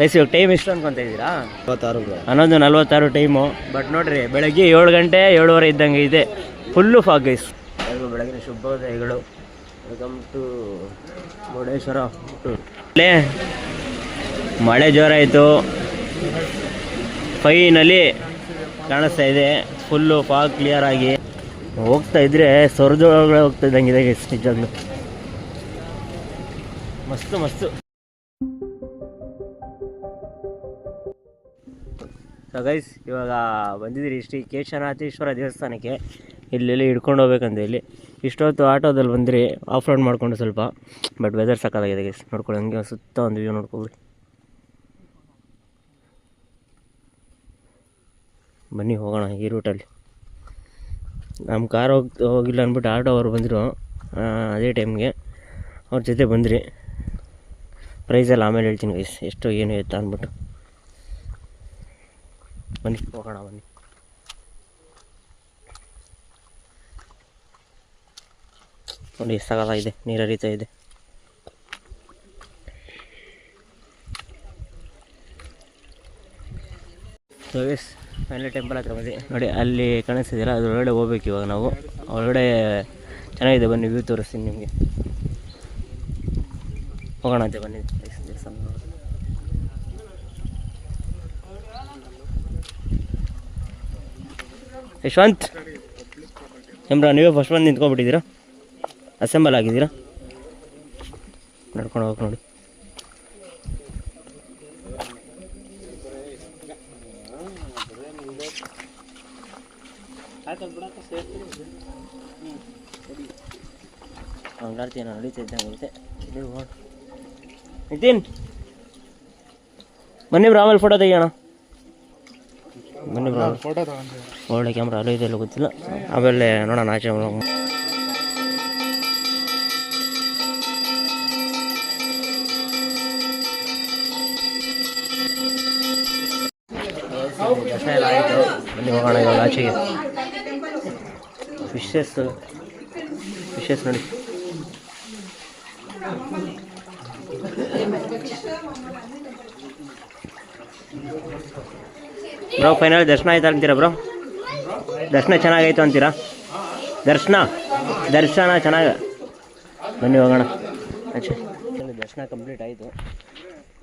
Guys ಇವಾಗ time ಎಷ್ಟು ಅನ್ಕೊಂತ ಇದ್ದೀರಾ? ಹನ್ನೊಂದು ನಲ್ವತ್ತಾರು ಟೈಮು ಬಟ್ ನೋಡ್ರಿ ಬೆಳಗ್ಗೆ ಏಳು ಗಂಟೆ ಏಳುವರೆ ಇದ್ದಂಗೆ ಇದೆ. ಫುಲ್ಲು ಫಾಗ್ ಗೈಸ್ ಬೆಳಗಿನ ಶುಭೋದಯಗಳು. Welcome to Murudeshwar. ಟೂರ್ ಮಳೆ ಜೋರಾಯಿತು ಫೈನಲಿ ಕಾಣಿಸ್ತಾ ಇದೆ. ಫುಲ್ಲು ಫಾಗ್ ಕ್ಲಿಯರ್ ಆಗಿ. ಹೋಗ್ತಾ ಇದ್ರೆ ಸ್ವರ್ಗದೊಳಗಡೆ ಹೋಗ್ತಾ ಇದ್ದಂಗಿದೆ ಗೈಸ್ ನಿಜವಾಗ್ಲೂ. ಮಸ್ತು ಮಸ್ತು. ಸೊ ಗೈಸ್ ಇವಾಗ ಬಂದಿದ್ದೀರಿ ಶ್ರೀ ಕೇಶನಾಥೇಶ್ವರ ದೇವಸ್ಥಾನಕ್ಕೆ. ಇಲ್ಲೆಲ್ಲಿ ಹಿಡ್ಕೊಂಡು ಹೋಗ್ಬೇಕಂತ ಇಲ್ಲಿ. ಇಷ್ಟೊತ್ತು ಆಟೋದಲ್ಲಿ ಬಂದಿರಿ ಆಫ್ ರೋಡ್ ಮಾಡಿಕೊಂಡು ಸ್ವಲ್ಪ. ಬಟ್ ವೆದರ್ ಸಕ್ಕತ್ತಾಗಿದೆ ಗೈಸ್ ನೋಡ್ಕೊಳ್ಳಿ, ಹಂಗೆ ಸುತ್ತ ಒಂದು ವ್ಯೂ ನೋಡ್ಕೊಳ್ಳಿ ಬನ್ನಿ, ಹೋಗೋಣ ಈ ರೂಟಲ್ಲಿ ನಮ್ಮ ಕಾರ್ ಹೋಗಿ, ಹೋಗಿಲ್ಲ ಅಂದ್ಬಿಟ್ಟು ಆಟೋ ಅವರು ಬಂದರು. ಅದೇ ಟೈಮ್ಗೆ ಅವ್ರ ಜೊತೆ ಬಂದಿರಿ. ಪ್ರೈಸೆಲ್ಲ ಆಮೇಲೆ ಹೇಳ್ತೀನಿ ಗೈಸ್ ಎಷ್ಟು ಏನು ಇತ್ತು ಅಂದ್ಬಿಟ್ಟು ಬನ್ನಿ, ಹೋಗೋಣ, ಬನ್ನಿ. ನೋಡಿ ಸಗಲ ಇದೆ ನೀರು ಹರಿತಾ ಇದೆ ಫೈನಲ್ ಟೆಂಪಲ್ ಹತ್ರ ಬಂದಿ ನೋಡಿ, ಅಲ್ಲಿ ಕಾಣಿಸ್ತಿದ್ದೀರಾ ಅದ್ರ ಒಳಗಡೆ ಹೋಗ್ಬೇಕು ಇವಾಗ ನಾವು. ಒಳಗಡೆ ಚೆನ್ನಾಗಿದೆ, ಬನ್ನಿ ವ್ಯೂ ತೋರಿಸ್ತೀನಿ ನಿಮಗೆ. ಹೋಗೋಣ ಅಂತೆ ಬನ್ನಿ ದೇವಸ್ಥಾನ ನೋಡೋಣ. ಯಶವಂತ್ ಏಮ್ರ ನೀವೇ ಫಸ್ಟ್ ಬಂದು ನಿಂತ್ಕೊಂಡ್ಬಿಟ್ಟಿದ್ದೀರಾ? ಅಸೆಂಬಲ್ ಆಗಿದ್ದೀರಾ? ನಡ್ಕೊಂಡು ಹೋಗಿ ನೋಡಿ. ಹಂಗಾಡ್ತೀಯ ನಾನು ನಡೀತಾ ಇದ್ದಂಗೆ ಇಲ್ಲಿ ಹೋಗೋಣ. ನಿತಿನ್, ಬನ್ನಿ ಬ್ರೋ ಆಮೇಲೆ ಫೋಟೋ ತೆಗಿಯೋಣ. ಬನ್ನಿ ಬ್ರೋ ಒಳ್ಳೆ ಕ್ಯಾಮ್ರಾ ಅಲ್ಲೂ ಇದೆಲ್ಲ ಗೊತ್ತಿಲ್ಲ. ಆಮೇಲೆ ನೋಡೋಣ ಆಚೆ ಎಲ್ಲ ಆಯಿತು ಬನ್ನಿ ಹೋಗೋಣ ಇವಾಗ ಆಚೆಗೆ. ಫಿಶಸ್ ಫಿಶಸ್ ನೋಡಿ. ಬ್ರೋ ಫೈನಲ್ ದರ್ಶನ ಆಯ್ತಾ ಅಂತೀರಾ ಬ್ರೋ? ದರ್ಶನ ಚೆನ್ನಾಗಾಯ್ತು ಅಂತೀರಾ? ದರ್ಶನ? ದರ್ಶನ ಚೆನ್ನಾಗಿ. ಬನ್ನಿ ಹೋಗೋಣ. ಆಚೆ. ದರ್ಶನ ಕಂಪ್ಲೀಟ್ ಆಯಿತು.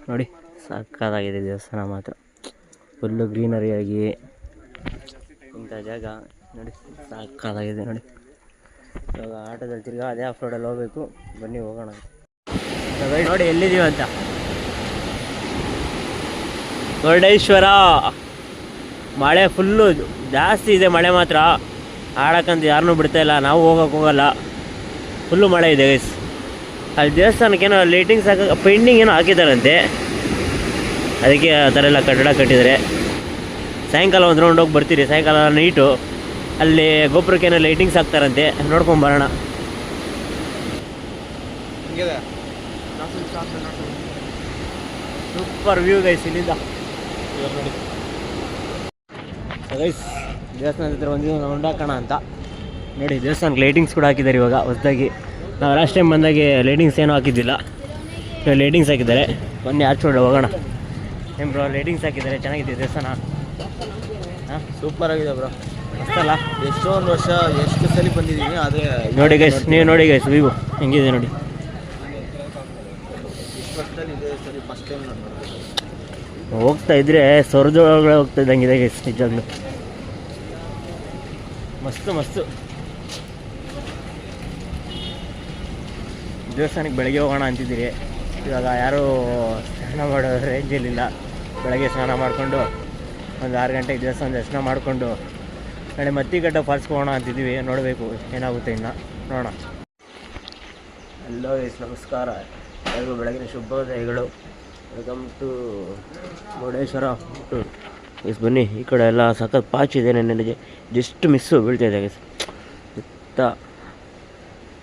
ನೋಡಿ, ಸಕ್ಕತ್ತಾಗಿದೆ ದೇವಸ್ಥಾನ ಮಾತ್ರ. ಫುಲ್ಲು ಗ್ರೀನರಿಯಾಗಿ ಇಂಥ ಜಾಗ. ನೋಡಿ, ಸಕ್ಕತ್ತಾಗಿದೆ ನೋಡಿ. ಇವಾಗ ಆಟೋದಲ್ಲಿ ತಿರ್ಗಾ ಅದೇ ಆಫ್ ರೋಡಲ್ಲಿ ಹೋಗ್ಬೇಕು. ಬನ್ನಿ ಹೋಗೋಣ. ನೋಡಿ, ಎಲ್ಲಿದ್ದೀವಿ ಅಂತ. ಮುರುಡೇಶ್ವರ ಮಳೆ ಫುಲ್ಲು ಜಾಸ್ತಿ ಇದೆ ಮಳೆ ಮಾತ್ರ. ಆಡೋಕ್ಕಂತ ಯಾರನ್ನೂ ಬಿಡ್ತಾ ಇಲ್ಲ ನಾವು ಹೋಗೋಕೆ ಹೋಗಲ್ಲ. ಫುಲ್ಲು ಮಳೆ ಇದೆ ಗೈಸ್ ಅಲ್ಲಿ ದೇವಸ್ಥಾನಕ್ಕೇನೋ ಲೈಟಿಂಗ್ಸ್ ಹಾಕ ಪೆಂಡಿಂಗ್ ಏನೋ ಹಾಕಿದ್ದಾರಂತೆ. ಅದಕ್ಕೆ ಆ ಥರ ಎಲ್ಲ ಕಟ್ಟಡ ಕಟ್ಟಿದ್ದಾರೆ. ಸಾಯಂಕಾಲ ಒಂದು ರೌಂಡ್ ಹೋಗಿ ಬರ್ತೀರಿ ಸಾಯಂಕಾಲ ನೈಟು ಅಲ್ಲಿ ಗೋಪುರಕ್ಕೇನೋ ಲೈಟಿಂಗ್ಸ್ ಹಾಕ್ತಾರಂತೆ. ನೋಡ್ಕೊಂಡು ಬರೋಣ. ಸೂಪರ್ ವ್ಯೂ ಗೈಸ್ ಇಲ್ಲಿಂದ. ಗೈಸ್ ದೇವಸ್ಥಾನದ ಹತ್ರ ಬಂದಿದ್ದು ನಾವು ಹೊಂಡಾಕೋಣ ಅಂತ. ನೋಡಿ ದೇವಸ್ಥಾನಕ್ಕೆ ಲೈಟಿಂಗ್ಸ್ ಕೂಡ ಹಾಕಿದ್ದಾರೆ ಇವಾಗ ಹೊಸದಾಗಿ. ನಾವು ಲಾಸ್ಟ್ ಟೈಮ್ ಬಂದಾಗೆ ಲೈಟಿಂಗ್ಸ್ ಏನೂ ಹಾಕಿದ್ದಿಲ್ಲ. ಲೈಟಿಂಗ್ಸ್ ಹಾಕಿದ್ದಾರೆ. ಬನ್ನಿ ಆಚೆ ಹೋಗೋಣ. ಏನು ಬ್ರೋ ಲೈಟಿಂಗ್ಸ್ ಹಾಕಿದ್ದಾರೆ ಚೆನ್ನಾಗಿದೆ ದೇವಸ್ಥಾನ? ಹಾಂ? ಸೂಪರ್ ಆಗಿದೆ ಬ್ರೋ ಅಷ್ಟಲ್ಲ ಎಷ್ಟೊಂದು ವರ್ಷ ಎಷ್ಟು ಸಲ ಬಂದಿದ್ದೀನಿ ಆದರೆ ನೋಡಿ ಗೈಸ್ ನೀವು ನೋಡಿ ಗೈಸ್ ವಿವೋ ಹೆಂಗಿದೆ ನೋಡಿ. ಹೋಗ್ತಾ ಇದ್ರೆ ಸ್ವರ್ಗದೊಳಗಡೆ ಹೋಗ್ತಾ ಇದ್ದಂಗಿದೆ ಗೈಸ್ ನಿಜವಾಗ್ಲೂ. ಮಸ್ತು ಮಸ್ತು. ದೇವಸ್ಥಾನಕ್ಕೆ ಬೆಳಗ್ಗೆ ಹೋಗೋಣ ಅಂತಿದ್ದೀರಿ. ಇವಾಗ ಯಾರೂ ಸ್ನಾನ ಮಾಡೋ ರೇಂಜಲ್ಲಿಲ್ಲ ಬೆಳಗ್ಗೆ ಸ್ನಾನ ಮಾಡಿಕೊಂಡು ಒಂದು ಆರು ಗಂಟೆಗೆ ದೇವಸ್ಥಾನ ದರ್ಶನ ಮಾಡಿಕೊಂಡು ನಾಳೆ ಮತ್ತಿಗಟ್ಟ ಫಾಲ್ಸ್ಗೆ ಹೋಗೋಣ ಅಂತಿದ್ದೀವಿ. ನೋಡಬೇಕು ಏನಾಗುತ್ತೆ ಇನ್ನು. ನೋಡೋಣ. ಹಲೋ ಎಸ್ ನಮಸ್ಕಾರ. ಎಲ್ಲರಿಗೂ ಬೆಳಗಿನ ಶುಭೋದಯಗಳು. Welcome to Murudeshwar tour S ಬನ್ನಿ ಈ ಕಡೆ ಎಲ್ಲ ಸಖತ್ ಪಾಚ್ ಇದೆ ನನಗೆ. ಜಸ್ಟ್ ಮಿಸ್ಸು ಬೀಳ್ತಾ ಇದೆ ಗೈಸ್ ಸುತ್ತ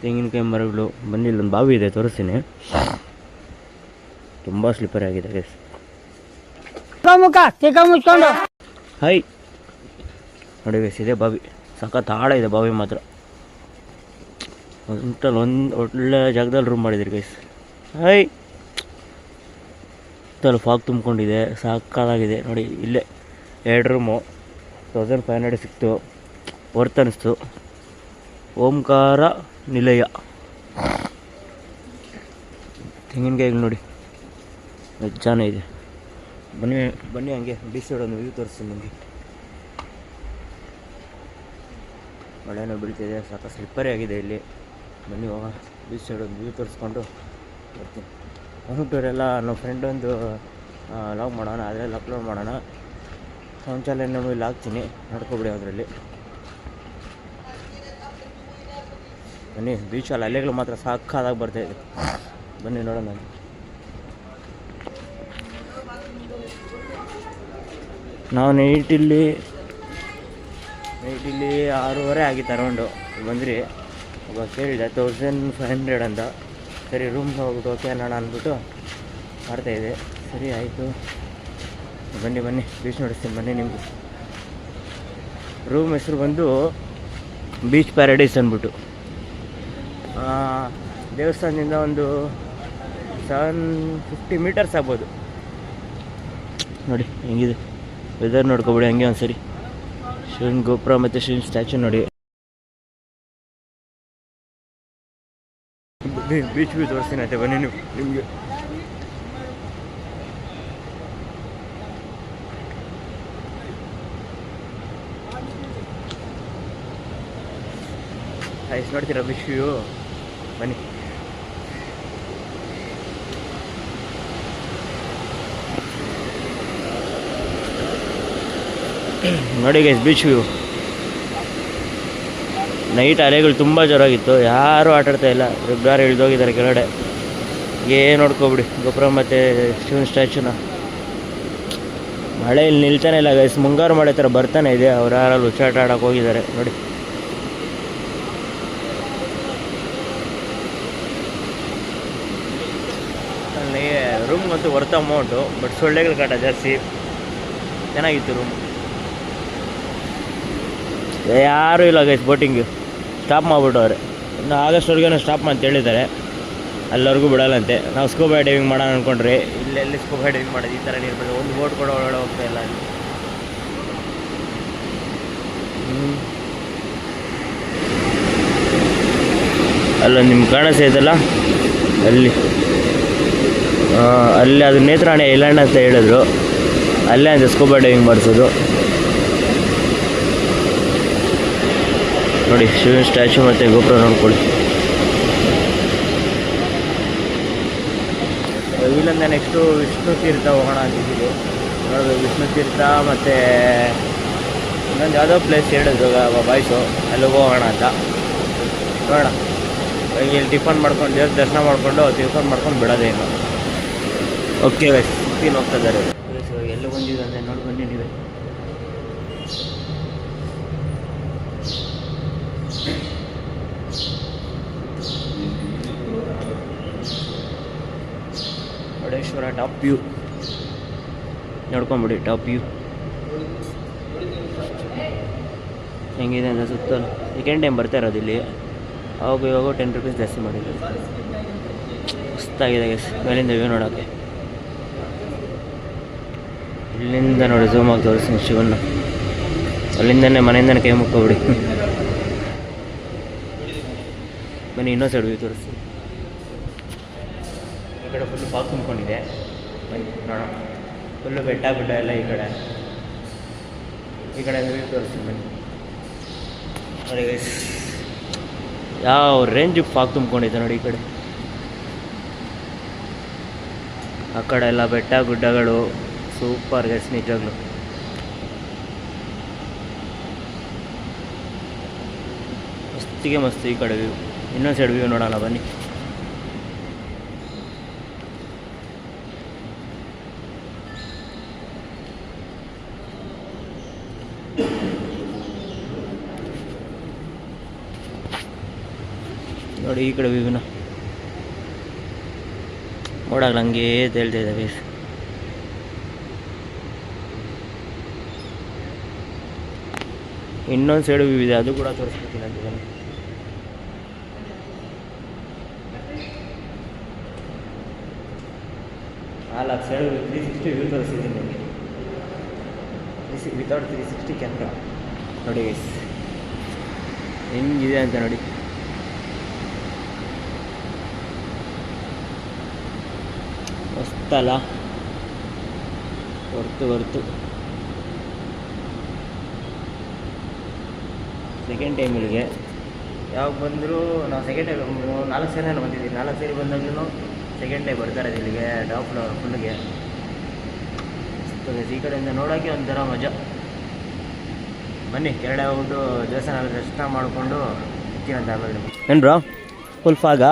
ತೆಂಗಿನಕಾಯಿ ಮರಗಳು. ಬನ್ನಿ ಇಲ್ಲೊಂದು ಬಾವಿ ಇದೆ ತೋರಿಸ್ತೀನಿ. ತುಂಬ ಸ್ಲಿಪ್ಪರ್ ಆಗಿದೆ ಗೈಸ್ ಹೈ. ನೋಡಿ ಗೈಸ್ ಇದೆ ಬಾವಿ. ಸಖತ್ ಆಳ ಇದೆ ಬಾವಿ ಮಾತ್ರ. ಒಂಟಲ್ಲಿ ಒಂದು ಒಳ್ಳೆ ಜಾಗದಲ್ಲಿ ರೂಮ್ ಮಾಡಿದಿರಿ ಗೈಸ್ ಹೈ. ಫಾಗ್ ತುಂಬಿಕೊಂಡಿದೆ ಸಾಕಾಗಿದೆ. ನೋಡಿ ಇಲ್ಲೇ ಎರಡು ರೂಮು. ತೌಸಂಡ್ ಫೈವ್ ಹಂಡ್ರೆಡ್ ಸಿಕ್ತು. ವರ್ತ್ ಅನ್ನಿಸ್ತು ಓಂಕಾರ ನಿಲಯ. ತೆಂಗಿನಕಾಯಿಗಳು ನೋಡಿ. ಚೆನ್ನಾಗಿ ಇದೆ. ಬನ್ನಿ ಬನ್ನಿ ಹಂಗೆ. ಬೀಚ್ ಒಂದು ವ್ಯೂ ತೋರಿಸ್ತೀನಿ ನಿಮಗೆ. ಮಳೆನೂ ಬೀಳ್ತಿದೆ ಸಾಕು ಸ್ಲಿಪ್ಪರೇ ಆಗಿದೆ ಇಲ್ಲಿ. ಬನ್ನಿ ಹೋಗ ಬೀಚ್ ಸೈಡ್ ಒಂದು ವ್ಯೂ ತೋರಿಸ್ಕೊಂಡು ಬರ್ತೀನಿ. ಹೊರಟೂರೆಲ್ಲ ನಮ್ಮ ಫ್ರೆಂಡ್ ಒಂದು ಲಾಗ್ ಮಾಡೋಣ. ಅದರಲ್ಲಿ ಅಪ್ಲೋಡ್ ಮಾಡೋಣ. ನಾನು ಇಲ್ಲಿ ಹಾಕ್ತೀನಿ. ನಡ್ಕೊಬಿಡಿ ಅದರಲ್ಲಿ. ಬನ್ನಿ ಬೀಚಲ್ಲಿ ಅಲೆಗಳು ಮಾತ್ರ ಸಾಕಾದಾಗ ಬರ್ತಾಯಿದೆ ಬನ್ನಿ ನೋಡೋಣ. ನಾವು ನೈಟಿಲ್ಲಿ ನೈಟಿಲ್ಲಿ ಆರೂವರೆ ಆಗಿತ್ತು ಅರೌಂಡು ಬಂದ್ರಿ. ಒಬ್ಬ ಕೇಳಿದೆ ತೌಸಂಡ್ ಫೈವ್ ಹಂಡ್ರೆಡ್ ಅಂತ. ಸರಿ ರೂಮ್ಗೆ ಹೋಗ್ಬಿಟ್ಟು ಓಕೆ ಅನ್ನೋಣ ಅಂದ್ಬಿಟ್ಟು ಮಾಡ್ತಾಯಿದೆ ಸರಿ, ಆಯಿತು. ಬನ್ನಿ ಬನ್ನಿ ಬೀಚ್ ನೋಡಿಸ್ತೀನಿ, ಬನ್ನಿ ನಿಮಗೆ. ರೂಮ್ ಹೆಸರು ಬಂದು ಬೀಚ್ ಪ್ಯಾರಡೈಸ್ ಅಂದ್ಬಿಟ್ಟು. ದೇವಸ್ಥಾನದಿಂದ ಒಂದು ಸೆವೆನ್ ಫಿಫ್ಟಿ ಮೀಟರ್ಸ್ ಆಗ್ಬೋದು. ನೋಡಿ, ಹೆಂಗಿದೆ? ವೆದರ್ ನೋಡ್ಕೊಬಿಡಿ, ಹಂಗೆ ಒಂದ್ಸರಿ. ಶಿವನ್ ಗೋಪುರ ಮತ್ತು ಶಿವನ್ ಸ್ಟ್ಯಾಚು ನೋಡಿ. ಬೀಚ್ ಬೀಚ್ ತೋರಿಸ್ತೀನಿ ಅಂತೆ ಬನ್ನಿ ನೀವು, ನಿಮಗೆ. ಐಸ್ ನೋಡ್ತೀರ ವ್ಯೂ ಬನ್ನಿ. ನೋಡಿ ಗೈಸ್ ಬೀಚ್ ವ್ಯೂ ನೈಟ್ ಅಲೆಗಳು ತುಂಬ ಜೋರಾಗಿತ್ತು. ಯಾರೂ ಆಟಾಡ್ತಾ ಇಲ್ಲ. ರುಬ್ಬಾರು ಇಳಿದೋಗಿದ್ದಾರೆ ಕೆಳಗಡೆ. ಏನು ನೋಡ್ಕೊಬಿಡಿ. ಗೊಬ್ಬರ ಮತ್ತು ಶಿವನ್ ಸ್ಟ್ಯಾಚುನ ಮಳೆ ಇಲ್ಲಿ ನಿಲ್ತಾನೆ ಇಲ್ಲ ಗೈಸ್ ಮುಂಗಾರು ಮಳೆ ಥರ ಬರ್ತಾನೆ ಇದೆ. ಅವ್ರು ಯಾರಲ್ಲಿ ಹುಚ್ಚಾಟ ಆಡೋಕೆ ಹೋಗಿದ್ದಾರೆ. ನೋಡಿ. ಅಲ್ಲಿ ರೂಮ್ ಮತ್ತು ವರ್ತ್ ಅಮೌಂಟು ಬಟ್ ಸೊಳ್ಳೆಗಳ ಕಾಟ ಜಾಸ್ತಿ. ಚೆನ್ನಾಗಿತ್ತು ರೂಮ್ ಯಾರೂ ಇಲ್ಲ ಗೈಸ್ ಬೋಟಿಂಗು ಸ್ಟಾಪ್ ಮಾಡಿಬಿಟ್ಟವ್ರೆ ಇನ್ನು ಆಗಸ್ಟ್ವರೆಗೂ ಸ್ಟಾಪ್ ಅಂತ ಹೇಳಿದ್ದಾರೆ. ಅಲ್ಲಿವರೆಗೂ ಬಿಡಲ್ಲಂತೆ. ನಾವು ಸ್ಕೂಬಾ ಡೈವಿಂಗ್ ಮಾಡೋಣ ಅಂದ್ಕೊಂಡ್ರಿ ಇಲ್ಲೆಲ್ಲಿ ಸ್ಕೂಬಾ ಡೈವಿಂಗ್ ಮಾಡೋದು, ಈ ಥರ ನೀರು ಬಿಡೋದು, ಒಂದು ಬೋಟ್ ಕೂಡ ಒಳಗಡೆ ಹೋಗ್ತಾ ಇಲ್ಲ. ಅಲ್ಲಿ ಅಲ್ಲ ನಿಮ್ಗೆ ಕಾಣಿಸ್ತಾ ಇದೆಯಲ್ಲ ಅಲ್ಲಿ. ಅಲ್ಲಿ ಅದು ನೇತ್ರಾಣಿ ಐಲ್ಯಾಂಡ್ ಅಂತ ಹೇಳಿದ್ರು. ಅಲ್ಲೇ ಅಂತ ಸ್ಕೂಬಾ ಡೈವಿಂಗ್ ಮಾಡಿಸೋದು. ನೋಡಿ, ಶಿವನ್ ಸ್ಟ್ಯಾಚು ಮತ್ತು ಗೋಪುರ ನೋಡ್ಕೊಳ್ಳಿ ಇಲ್ಲಿಂದ ನೆಕ್ಸ್ಟು ವಿಷ್ಣು ತೀರ್ಥ ಹೋಗೋಣ ಅಂತಿದ್ದೀವಿ. ನೋಡೋದು ವಿಷ್ಣು ತೀರ್ಥ ಮತ್ತು ಇನ್ನೊಂದು ಯಾವುದೋ ಪ್ಲೇಸ್ ಹೇಳಿದ್ರು ಬಾಯ್ಸು ಅಲ್ಲಿಗೆ ಹೋಗೋಣ ಅಂತ. ನೋಡೋಣ. ಇಲ್ಲಿ ಟಿಫನ್ ಮಾಡ್ಕೊಂಡು ದೇವ್ರ ದರ್ಶನ ಮಾಡಿಕೊಂಡು ಟಿಫನ್ ಮಾಡ್ಕೊಂಡು ಬಿಡೋದೇನು. ಓಕೆ ವೈಸ್ ಫೀಲ್ ಹೋಗ್ತಾ ಇದ್ದಾರೆ. ಎಲ್ಲ ಬಂದಿದೆ ಅಂದರೆ ನೋಡಿ, ಬನ್ನಿ ನೀವೇ. Murudeshwar top view. ನೋಡ್ಕೊಂಬಿಡಿ, top view. ಹೆಂಗಿದೆ ಅಂದರೆ ಸುತ್ತಲೂ ಸೆಕೆಂಡ್ ಟೈಮ್ ಬರ್ತಾ ಇರೋದು ಇಲ್ಲಿ. ಅವಾಗ ಇವಾಗ ಟೆನ್ ರುಪೀಸ್ ಜಾಸ್ತಿ ಮಾಡಿದ್ರು ಮಸ್ತಾಗಿದೆ ಗೈಸ್ ಮೇಲಿಂದ ವ್ಯೂ ನೋಡೋಕ್ಕೆ ಇಲ್ಲಿಂದ ನೋಡಿ ಝೂಮ್ ಆಗಿ ತೋರಿಸ್ತೀನಿ ಶಿವನ್ನ. ಅಲ್ಲಿಂದನೇ ಮನೆಯಿಂದನೇ ಕೈ ಮುಕ್ಕೋಬಿಡಿ. ಬನ್ನಿ, ಇನ್ನೊಂದು ಸೈಡ್ ವ್ಯೂ ತೋರಿಸ್ತೀನಿ. ಈ ಕಡೆ ಫುಲ್ಲು ಫಾಗ್ ತುಂಬಿಕೊಂಡಿದೆ. ಬನ್ನಿ, ನೋಡೋಣ. ಫುಲ್ಲು ಬೆಟ್ಟ, ಗುಡ್ಡ ಎಲ್ಲ ಈ ಕಡೆ. ಈ ಕಡೆ ವ್ಯೂ ತೋರಿಸ್ತೀನಿ ಬನ್ನಿ. ಗೈಸ್ ಯಾವ ರೇಂಜಿಗೆ ಫಾಗ್ ತುಂಬಿಕೊಂಡಿದೆ ನೋಡಿ ಈ ಕಡೆ. ಆ ಕಡೆ ಎಲ್ಲ ಬೆಟ್ಟ, ಗುಡ್ಡಗಳು. ಸೂಪರ್ ಗೈಸ್, ನಿಜವಾಗ್ಲು. ಮಸ್ತಿಗೆ ಮಸ್ತ್ ಈ ಕಡೆ ವ್ಯೂ ಇನ್ನೊಂದು ಸೈಡ್ ವ್ಯೂ ನೋಡೋಣ, ಬನ್ನಿ. ನೋಡಿ ಈ ಕಡೆ ವ್ಯೂನ ನೋಡಾಗಲ್ಲ ಹಂಗೇ ತೇಳ್ತಾ ಇದೆ ಇನ್ನೊಂದು ಸೈಡು ವ್ಯೂ ಇದೆ ಅದು ಕೂಡ ತೋರಿಸ್ಬಿಡ್ತೀನಿ ಅಂತ ನಾಲ್ಕು ಸೈಡ್ ತ್ರೀ ಸಿಕ್ಸ್ಟಿ ವ್ಯೂ ತೋರಿಸಿದ್ದೀನಿ. ವಿತೌಟ್ ತ್ರೀ ಸಿಕ್ಸ್ಟಿ ಕ್ಯಾಮ್ರಾ ನೋಡಿ ಗೈಸ್ ಹೆಂಗಿದೆ ಅಂತ ನೋಡಿ. ಮಸ್ತಲ್ಲ ಹೊರ್ತು ಹೊರ್ತು. ಸೆಕೆಂಡ್ ಟೈಮ್ ಇಲ್ಲಿಗೆ. ಯಾವಾಗ ಬಂದರೂ ನಾವು ಸೆಕೆಂಡ್ ಟೈಮ್ ನಾಲ್ಕು ಸೇರಿ ನಾನು ಬಂದಿದ್ದೀನಿ. ನಾಲ್ಕು ಸೇರಿ ಬಂದಾಗಲೂ ಸೆಕೆಂಡ್ ಟೈಮ್ ಬರ್ತಾರೆ ಇಲ್ಲಿಗೆ ಡಾಪ್ ಫ್ಲೋರ್ ಫುಲ್ಗೆ ಈ ಕಡೆಯಿಂದ ನೋಡೋಕ್ಕೆ ಒಂಥರ ಮಜಾ. ಬನ್ನಿ ಕೆರಳ ಹೋಗ್ಬಿಟ್ಟು ದೇವಸ್ಥಾನ ದರ್ಶನ ಮಾಡಿಕೊಂಡು ಅಂತ ಆಮೇಲೆ ಏನು ಬ್ರೋ ಫುಲ್ ಫಾಗಾ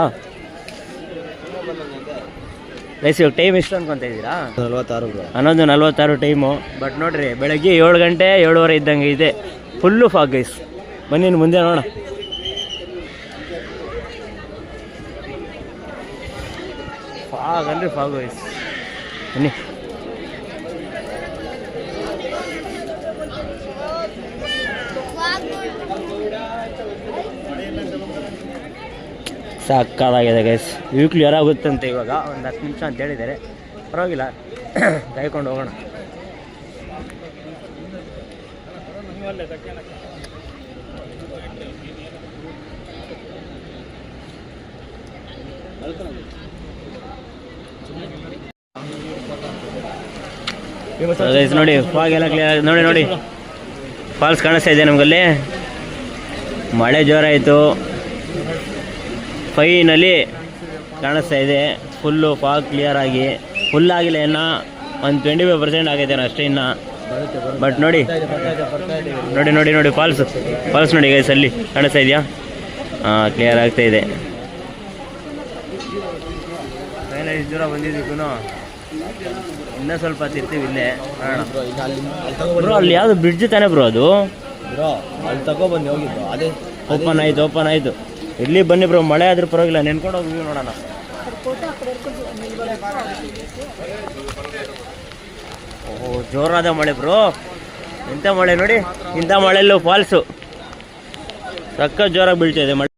ರೈಸ್ ಇವಾಗ ಟೈಮ್ ಎಷ್ಟು ಅನ್ಕೊತ ಇದ್ದೀರಾ? ನಲ್ವತ್ತಾರು ಬ್ರೋ ಹನ್ನೊಂದು ನಲ್ವತ್ತಾರು ಟೈಮು ಬಟ್ ನೋಡ್ರಿ ಬೆಳಗ್ಗೆ ಏಳು ಗಂಟೆ ಏಳುವರೆ ಇದ್ದಂಗೆ ಇದೆ. ಫುಲ್ಲು ಫಾಗ್ ಗೈಸ್ ಬನ್ನಿ ಇನ್ನು ಮುಂದೆ ನೋಡೋಣ. ಫಾಗ್ ಅಂದ್ರೆ ಫಾಗ್ ಗೈಸ್ ಬನ್ನಿ. ಸಾಕಾಗಿದೆ ಗೈಸ್ ವ್ಯೂ ಕ್ಲಿಯರ್ ಅಂತ ಇವಾಗ. ಒಂದು ಹತ್ತು ನಿಮಿಷ ಅಂತ ಹೇಳಿದ್ದಾರೆ. ಪರವಾಗಿಲ್ಲ. ಕಾಯ್ಕೊಂಡು ಹೋಗೋಣ. ನೋಡಿ ಫಾಗ್ ಎಲ್ಲ ಕ್ಲಿಯರ್ ನೋಡಿ ನೋಡಿ. ಫಾಲ್ಸ್ ಕಾಣಿಸ್ತಾ ಇದೆ ನಮಗಲ್ಲಿ. ಮಳೆ ಜೋರಾಯಿತು. ಫೈನಲಿ ಕಾಣಿಸ್ತಾ ಇದೆ. ಫುಲ್ಲು ಫಾಗ್ ಕ್ಲಿಯರ್ ಆಗಿ. ಫುಲ್ ಆಗಿಲ್ಲ ಇನ್ನು. ಒಂದು ಟ್ವೆಂಟಿ ಫೈವ್ ಪರ್ಸೆಂಟ್ ಆಗೈತೆ ಅಷ್ಟೇ ಇನ್ನು. ಬಟ್ ನೋಡಿ ನೋಡಿ ನೋಡಿ ನೋಡಿ ಫಾಲ್ಸ್ ಫಾಲ್ಸ್ ನೋಡಿ ಗೈಸ್ ಅಲ್ಲಿ ಕಾಣಿಸ್ತಾ ಇದೆಯಾ? ಹಾಂ ಕ್ಲಿಯರ್ ಆಗ್ತಾ ಇದೆ. ಫೈನಲಿ ಬಂದಿದ್ದು ಇನ್ನೂ ಸ್ವಲ್ಪ ತಿರ್ತೀವಿ ಇರ್ತೀವಿ ಇಲ್ಲೇ ಬ್ರೋ ಅಲ್ಲಿ ಯಾವ್ದು ಬ್ರಿಡ್ಜ್ ತಾನೆ ಬ್ರೋ ಅದು? ಬ್ರೋ ಅಲ್ಲಿ ತಗೊಬಂದು ಹೋಗಿದ್ದು. ಅದೇ ಓಪನ್ ಆಯ್ತು ಓಪನ್ ಆಯ್ತು. ಇಲ್ಲಿ ಬನ್ನಿ ಬ್ರೋ ಮಳೆ ಆದ್ರೂ ಪರವಾಗಿಲ್ಲ. ನೆನ್ಕೊಂಡು ಹೋಗಿ ನೋಡೋಣ. ಓಹೋ ಜೋರಾದ ಮಳೆ ಬ್ರೋ. ಇಂಥ ಮಳೆ ನೋಡಿ? ಇಂಥ ಮಳೆಯಲ್ಲೂ ಫಾಲ್ಸು ಸಕ್ಕ ಜೋರಾಗಿ ಬೀಳ್ತಾ ಇದೆ ಮಳೆ.